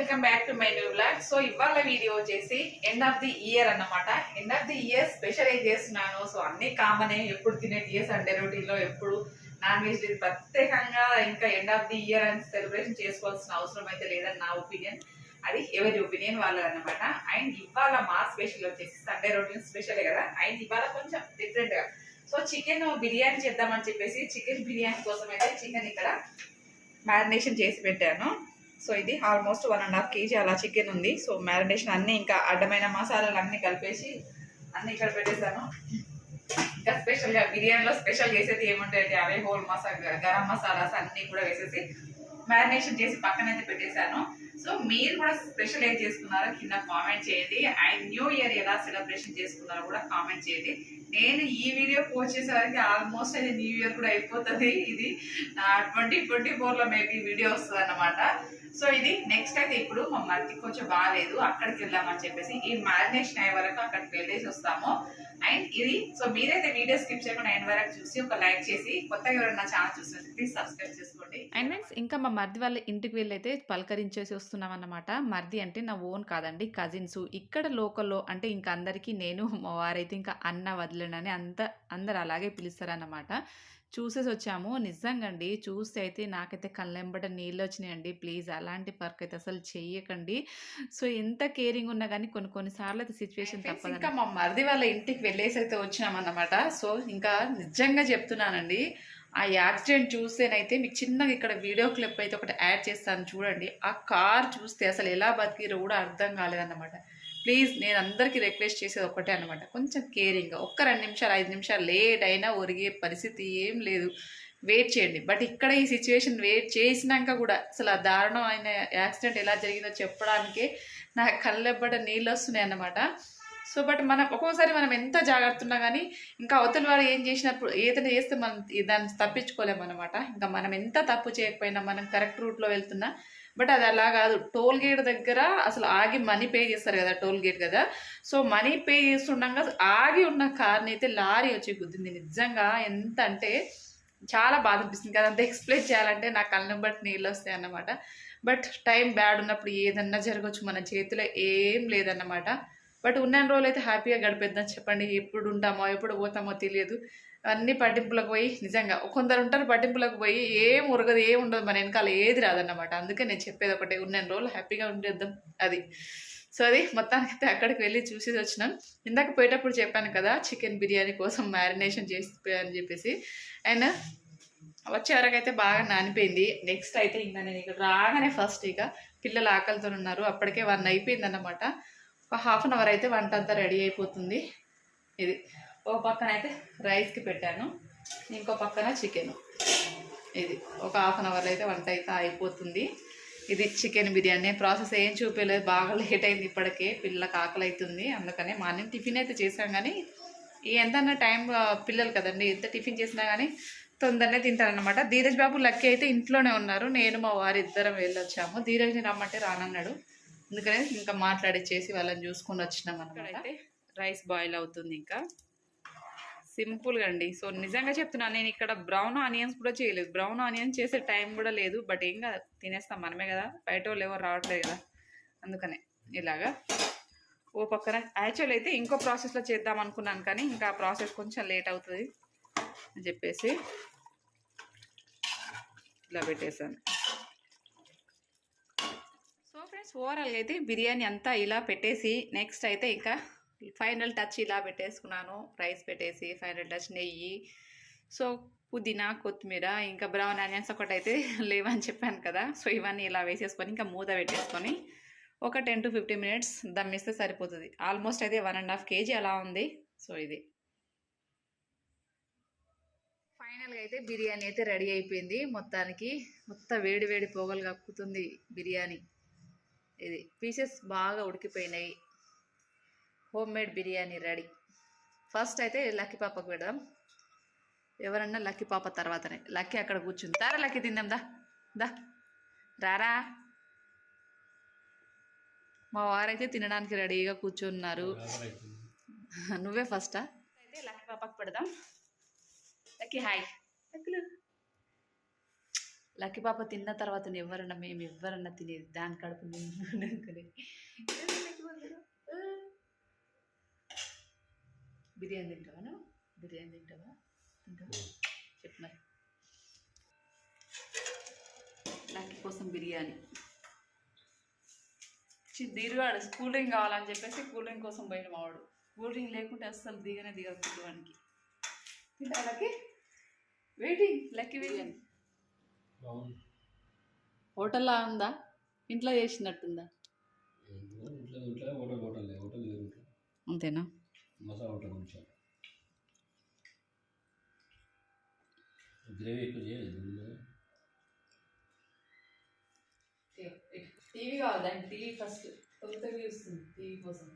Welcome back to my new blog so ఇవాళ video వచ్చేసి end of the year అన్నమాట. End of the year special ఏం చేస్తున్నాను so అన్ని కామనే ఎప్పుడు తినే టీఎస్ సండే రొటీన్లో ఎప్పుడు నాన్ వెజ్ ప్రత్యేకంగా ఇంకా ఎండ్ ఆఫ్ ది ఇయర్ అని సెలబ్రేషన్ చేసుకోవాల్సిన అవసరం అయితే లేదని నా ఒపీనియన్ అది ఎవరి ఒపీనియన్ వాళ్ళదన్నమాట అండ్ ఇవాళ మా స్పెషల్ వచ్చేసి సండే రొటీన్ స్పెషలే కదా. అండ్ ఇవాళ కొంచెం డిఫరెంట్గా. సో చికెన్ బిర్యానీ చేద్దామని చెప్పేసి చికెన్ బిర్యానీ కోసం అయితే చికెన్ ఇక్కడ మ్యారినేషన్ చేసి పెట్టాను. సో ఇది almost one and half kg అలా చికెన్ ఉంది. సో మ్యారినేషన్ అన్నీ ఇంకా అడ్డమైన మసాలాలు అన్నీ కలిపేసి అన్నీ ఇక్కడ పెట్టేశాను. ఇంకా స్పెషల్గా బిర్యానీలో స్పెషల్ చేసేది ఏముంటాయి అవే హోల్ మసాలా గరం మసాలాస్ అన్నీ కూడా వేసేసి మ్యారినేషన్ చేసి పక్కనైతే పెట్టేశాను. సో మీరు కూడా స్పెషల్ ఏం చేసుకున్నారో కింద కామెంట్ చేయండి. అండ్ న్యూ ఇయర్ ఎలా సెలబ్రేషన్ చేసుకున్నారో కూడా కామెంట్ చేయండి. నేను ఈ వీడియో పోస్ట్ చేసేవారికి ఆల్మోస్ట్ అది న్యూ ఇయర్ కూడా అయిపోతుంది. ఇది ట్వంటీ ట్వంటీ ఫోర్లో మేబీ వీడియో వస్తుంది అన్నమాట సో ఇది నెక్స్ట్ అయితే ఇప్పుడు మా మరిది కొంచెం బాగాలేదు అక్కడికి వెళ్దామని చెప్పేసి ఈ మ్యారినేషన్ అయ్యే వరకు అక్కడికి వెళ్ళేసి వస్తాము. అండ్ ఇది సో మీరైతే వీడియో స్కిప్ చేయకుండా ఎండ్ వరకు చూసి ఒక లైక్ చేసి కొత్తగా ఎవరైనా ఛానల్ చూసినట్టు ప్లీజ్ సబ్స్క్రైబ్ చేసుకోండి. అండ్ మీన్స్ ఇంకా మా మరిది వాళ్ళ ఇంటికి వెళ్ళైతే పలకరించేసి వస్తున్నాం అన్నమాట మరిది అంటే నా ఓన్ కాదండి కజిన్స్ ఇక్కడ లోకల్లో అంటే ఇంకా అందరికీ నేను మా వారైతే ఇంకా అన్న వదిలేనని అంత అందరు అలాగే పిలుస్తారన్నమాట. చూసేసి వచ్చాము నిజంగా అండి చూస్తే అయితే నాకైతే కళ్ళెంబట నీళ్ళు వచ్చినాయండి ప్లీజ్ అలాంటి వర్క్ అయితే అసలు చెయ్యకండి. సో ఎంత కేరింగ్ ఉన్నా కానీ కొన్ని కొన్నిసార్లు అయితే సిచ్యువేషన్ తప్పదు ఇంకా మా మరిది వాళ్ళ ఇంటికి వెళ్ళేసి అయితే వచ్చినామన్నమాట. సో ఇంకా నిజంగా చెప్తున్నానండి. ఆ యాక్సిడెంట్ చూస్తేనైతే మీకు చిన్నగా ఇక్కడ వీడియో క్లిప్ అయితే ఒకటి యాడ్ చేస్తాను చూడండి. ఆ కార్ చూస్తే అసలు ఎలా బతికిరో కూడా అర్థం కాలేదన్నమాట. ప్లీజ్ నేను అందరికీ రిక్వెస్ట్ చేసేది ఒకటే అనమాట కొంచెం కేరింగ్గా ఒక్క రెండు నిమిషాలు ఐదు నిమిషాలు లేట్ అయినా ఒరిగే పరిస్థితి ఏం లేదు. వెయిట్ చేయండి. బట్ ఇక్కడ ఈ సిచ్యువేషన్ వెయిట్ చేసినాక కూడా అసలు ఆ దారుణం అయిన యాక్సిడెంట్ ఎలా జరిగిందో చెప్పడానికే నా కళ్ళెబ్బడ నీళ్ళు వస్తున్నాయి అన్నమాట. సో బట్ మనం ఒక్కోసారి మనం ఎంత జాగ్రత్త ఉన్నా కానీ ఇంకా అవతల వారు ఏం చేసినప్పుడు ఏదైనా చేస్తే మనం దాన్ని తప్పించుకోలేము అనమాట ఇంకా మనం ఎంత తప్పు చేయకపోయినా మనం కరెక్ట్ రూట్లో వెళ్తున్నా బట్ అది అలా కాదు. టోల్ గేట్ దగ్గర అసలు ఆగి మనీ పే చేస్తారు కదా టోల్ గేట్ కదా. సో మనీ పే చేస్తుండగా ఆగి ఉన్న కార్ని అయితే లారీ వచ్చి గుద్దింది. నిజంగా ఎంత అంటే చాలా బాధ అనిపిస్తుంది కదా. అంత ఎక్స్ప్లెయిన్ చేయాలంటే నా కళ్ళను బట్టి నీళ్ళు వస్తాయి అన్నమాట. బట్ టైం బ్యాడ్ ఉన్నప్పుడు ఏదన్నా జరగచ్చు మన చేతిలో ఏం లేదన్నమాట. బట్ ఉన్న రోజులు అయితే హ్యాపీగా గడిపేద్దాం చెప్పండి. ఎప్పుడు ఉంటామో ఎప్పుడు పోతామో తెలియదు. అన్ని పట్టింపులకు పోయి నిజంగా కొందరు ఉంటారు పట్టింపులకు పోయి ఏం ఉరగదు ఏం ఉండదు మన వెనకాల ఏది రాదన్నమాట. అందుకే నేను చెప్పేది ఒకటే ఉన్న రోజులు హ్యాపీగా ఉండేద్దాం అది. సో అది మొత్తానికి అయితే అక్కడికి వెళ్ళి చూసి వచ్చినాం. ఇందాక పోయేటప్పుడు చెప్పాను కదా చికెన్ బిర్యానీ కోసం మ్యారినేషన్ చేసి అని చెప్పేసి. అండ్ వచ్చే వరకు అయితే బాగా నానిపోయింది. నెక్స్ట్ అయితే ఇంకా నేను ఇక్కడ రాగానే ఫస్ట్ ఇక పిల్లలు ఆకలితో ఉన్నారు. అప్పటికే వన్ అయిపోయింది అన్నమాట ఒక హాఫ్ అన్ అవర్ అయితే వంట అంతా రెడీ అయిపోతుంది. ఇది ఒక పక్కన అయితే రైస్కి పెట్టాను. ఇంకో పక్కన చికెన్. ఇది ఒక హాఫ్ అన్ అవర్లో అయితే వంట అయితే అయిపోతుంది. ఇది చికెన్ బిర్యానీ. ప్రాసెస్ ఏం చూపించలేదు బాగా లేట్ అయింది ఇప్పటికే. పిల్లలకు ఆకలి అవుతుంది అందుకనే మార్నింగ్ టిఫిన్ అయితే చేసాం కానీ ఎంతన్నా ఎంత టైం పిల్లలు కదండి. ఎంత టిఫిన్ చేసినా కానీ తొందరనే తింటారనమాట ధీరజ్ బాబు లక్కీ అయితే ఇంట్లోనే ఉన్నారు. నేను మా వారి ఇద్దరం వెళ్ళొచ్చాము. ధీరజ్ని రమ్మంటే రానన్నాడు. అందుకనే ఇంకా మాట్లాడి చేసి వాళ్ళని చూసుకొని వచ్చినాం అనమాట రైస్ బాయిల్ అవుతుంది ఇంకా. సింపుల్గా అండి సో నిజంగా చెప్తున్నాను నేను ఇక్కడ బ్రౌన్ ఆనియన్స్ కూడా చేయలేదు. బ్రౌన్ ఆనియన్స్ చేసే టైం కూడా లేదు. బట్ ఏం కాదు తినేస్తాం మనమే కదా. బయట వాళ్ళు ఎవరు రావట్లేదు కదా. అందుకనే ఇలాగా. ఓ పక్కన యాక్చువల్ అయితే ఇంకో ప్రాసెస్లో చేద్దాం అనుకున్నాను కానీ ఇంకా ఆ ప్రాసెస్ కొంచెం లేట్ అవుతుంది అని చెప్పేసి ఇలా పెట్టేశాను. సో ఫ్రెండ్స్ ఓవరాల్గా అయితే బిర్యానీ అంతా ఇలా పెట్టేసి నెక్స్ట్ అయితే ఇంకా ఫైనల్ టచ్ ఇలా పెట్టేసుకున్నాను. రైస్ పెట్టేసి ఫైనల్ టచ్ నెయ్యి. సో పుదీనా కొత్తిమీర ఇంకా బ్రౌన్ ఆనియన్స్ ఒకటి అయితే లేవని చెప్పాను కదా. సో ఇవన్నీ ఇలా వేసేసుకొని ఇంకా మూత పెట్టేసుకొని ఒక టెన్ టు ఫిఫ్టీన్ మినిట్స్ దమ్మిస్తే సరిపోతుంది. ఆల్మోస్ట్ అయితే వన్ అండ్ హాఫ్ కేజీ అలా ఉంది. సో ఇది. ఫైనల్గా అయితే బిర్యానీ అయితే రెడీ అయిపోయింది. మొత్తానికి మొత్తం వేడి వేడి పొగలు కక్కుతుంది బిర్యానీ. ఇది పీసెస్ బాగా ఉడికిపోయినాయి. Homemade biryani ready. ఫస్ట్ అయితే లక్కీ పాపకు పెడదాం. ఎవరన్నా లక్కీ పాప తర్వాతనే. లక్కీ అక్కడ కూర్చుంది. తారా లక్కీ తిందాం దా. దా. రారా. మా వారైతే తినడానికి రెడీగా కూర్చున్నారు. నువ్వే ఫస్టా? అయితే లక్కీ పాపకు పెడదాం. Lucky hi. లక్కీలు లక్కీ. పాప తిన్న తర్వాత ఎవరన్నా మేము ఎవరన్నా తినేది. దాని కడుపు నింపుకుని బిర్యానీ తింటావా నువ్వు? బిర్యానీ తింటావా? తింటావా? చెప్పు మరి. లక్కీ కోసం బిర్యానీ. దీరుగాడు కూల్ డ్రింక్ కావాలని చెప్పేసి కూల్ డ్రింక్ కోసం పోయిన మావాడు కూల్ డ్రింక్ లేకుంటే అస్సలు దిగనే దిగదు వానికి. తింటా లక్కీ? వెయిటింగ్ లక్కీ బిర్యానీ హోటల్లా ఉందా? ఇంట్లో చేసినట్టుందా? అంతేనా? మసాలా హోటల్ కొంచెం గ్రేవీ ఎక్కువ చేయలేదు టీవీ కావాలి దానికి టీవీ ఫస్ట్ కొత్త వస్తుంది టీవీ కోసం.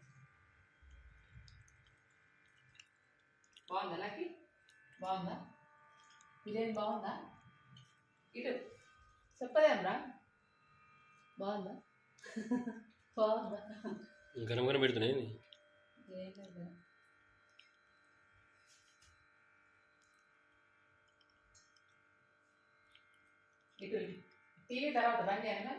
బాగుందా లక్కీ బాగుందా? బిర్యానీ బాగుందా? ఇటు చెప్పదేమ్రా బాగుందా? బాగుందా? గరం గరం పెడుతున్నాయి ఏం లేదు. ఇటు టీవీ తర్వాత బండి అన్న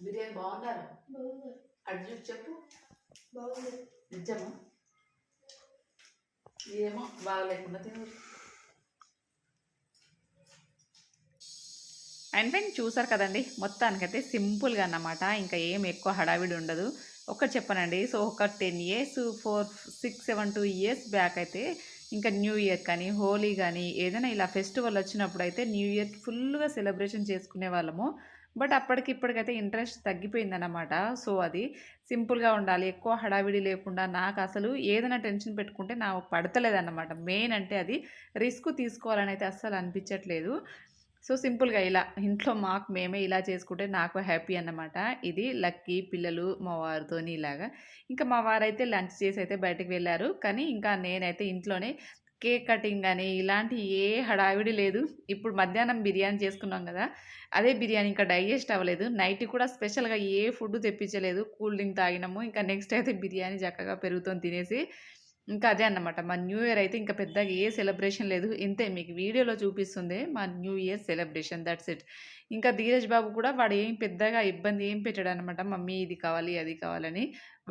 బిర్యానీ బాగుంటారా అటు చూసి చెప్పు. నిజమా? ఏమో బాగలేకుండా తినరు. అండ్ ఫ్రెండ్ చూసారు కదండి మొత్తానికైతే సింపుల్గా అన్నమాట. ఇంకా ఏం ఎక్కువ హడావిడి ఉండదు. ఒకటి చెప్పనండి సో ఒక ten years four six seven two years back అయితే ఇంకా న్యూ ఇయర్ కానీ హోలీ కానీ ఏదైనా ఇలా ఫెస్టివల్ వచ్చినప్పుడు అయితే న్యూ ఇయర్ ఫుల్గా సెలబ్రేషన్ చేసుకునే వాళ్ళము. బట్ అప్పటికి ఇప్పటికైతే ఇంట్రెస్ట్ తగ్గిపోయిందన్నమాట సో అది సింపుల్గా ఉండాలి. ఎక్కువ హడావిడి లేకుండా నాకు అసలు ఏదైనా టెన్షన్ పెట్టుకుంటే నాకు పడతలేదన్నమాట. మెయిన్ అంటే అది రిస్క్ తీసుకోవాలని అయితే అస్సలు అనిపించట్లేదు. సో సింపుల్గా ఇలా ఇంట్లో మాకు మేమే ఇలా చేసుకుంటే నాకు హ్యాపీ అన్నమాట. ఇది లక్కీ పిల్లలు మా వారితోని ఇలాగా. ఇంకా మా వారైతే లంచ్ చేసి అయితే బయటకు వెళ్ళారు. కానీ ఇంకా నేనైతే ఇంట్లోనే కేక్ కటింగ్ కానీ ఇలాంటి ఏ హడావిడి లేదు. ఇప్పుడు మధ్యాహ్నం బిర్యానీ చేసుకున్నాం కదా అదే బిర్యానీ ఇంకా డైజెస్ట్ అవ్వలేదు. నైట్ కూడా స్పెషల్గా ఏ ఫుడ్ తెప్పించలేదు. కూల్ డ్రింక్ తాగినాము. ఇంకా నెక్స్ట్ అయితే బిర్యానీ చక్కగా పెరుగుతో తినేసి ఇంకా అదే అన్నమాట. మా న్యూ ఇయర్ అయితే ఇంకా పెద్దగా ఏ సెలబ్రేషన్ లేదు. ఇంతే మీకు వీడియోలో చూపిస్తుంది. మా new year celebration. That's it ఇంకా ధీరజ్ బాబు కూడా వాడు ఏం పెద్దగా ఇబ్బంది ఏం పెట్టాడు అనమాట మమ్మీ ఇది కావాలి అది కావాలని.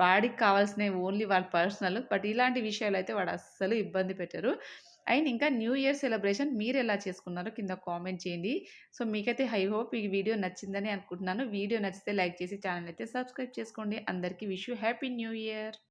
వాడికి కావాల్సినవి ఓన్లీ వాళ్ళ పర్సనల్. బట్ ఇలాంటి విషయాలు అయితే వాడు అస్సలు ఇబ్బంది పెట్టారు. అండ్ ఇంకా న్యూ ఇయర్ సెలబ్రేషన్ మీరు ఎలా చేసుకున్నారో కింద కామెంట్ చేయండి. సో మీకైతే హై హోప్ ఈ వీడియో నచ్చిందని అనుకుంటున్నాను. వీడియో నచ్చితే లైక్ చేసి ఛానల్ అయితే సబ్స్క్రైబ్ చేసుకోండి. అందరికీ విష్ హ్యాపీ న్యూ ఇయర్.